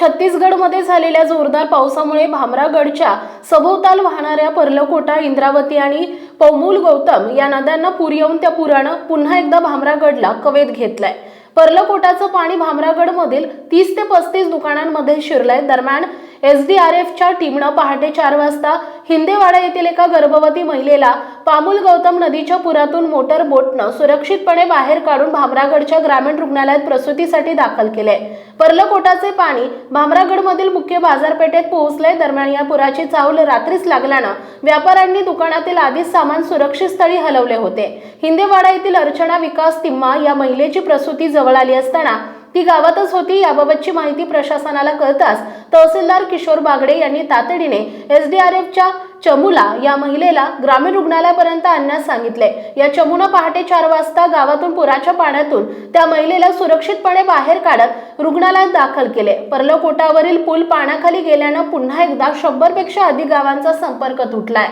छत्तीसगडमध्ये झालेल्या जोरदार पावसामुळे भामरागडच्या सभोवताल वाहणाऱ्या पर्लकोटा इंद्रावती आणि पौमूल गौतम या नद्यांना पूर येऊन त्या पुरानं पुन्हा एकदा भामरागडला कवेत घेतलाय. पर्लकोटाचं पाणी भामरागडमधील तीस ते पस्तीस दुकानांमध्ये शिरलंय. दरम्यान एस डी आर एफच्या टीमनं पहाटे चार वाजता हिंदेवाडा येथील एका गर्भवती महिलेला पामुल गौतम नदीच्या पुरातून मोटर बोटनं सुरक्षितपणे बाहेर काढून भामरागडच्या ग्रामीण रुग्णालयात प्रसूतीसाठी दाखल केले पर्लकोटाचे पाणी भामरागडमधील मुख्य बाजारपेठेत पोहोचले दरम्यान या पुराची चावल रात्रीच लागल्यानं व्यापाऱ्यांनी दुकानातील आधीच सामान सुरक्षित स्थळी हलवले होते. हिंदेवाडा येथील अर्चना विकास तिम्मा या महिलेची प्रसूती जवळ आली असताना ती गावातच होती याबाबतची माहिती प्रशासनाला कळताच तहसीलदार किशोर बागडे यांनी तातडीने एसडीआरएफच्या चमूला या महिलेला ग्रामीण रुग्णालयापर्यंत आणण्यास सांगितले. या चमूनं पहाटे चार वाजता गावातून पुराच्या पाण्यातून त्या महिलेला सुरक्षितपणे बाहेर काढत रुग्णालयात दाखल केले. पर्लकोटावरील पूल पाण्याखाली गेल्यानं पुन्हा एकदा शंभरपेक्षा अधिक गावांचा संपर्क तुटलाय.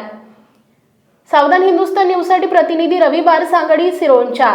सावधान हिंदुस्तान न्यूजसाठी प्रतिनिधी रवी बारसांगडी सिरोंचा.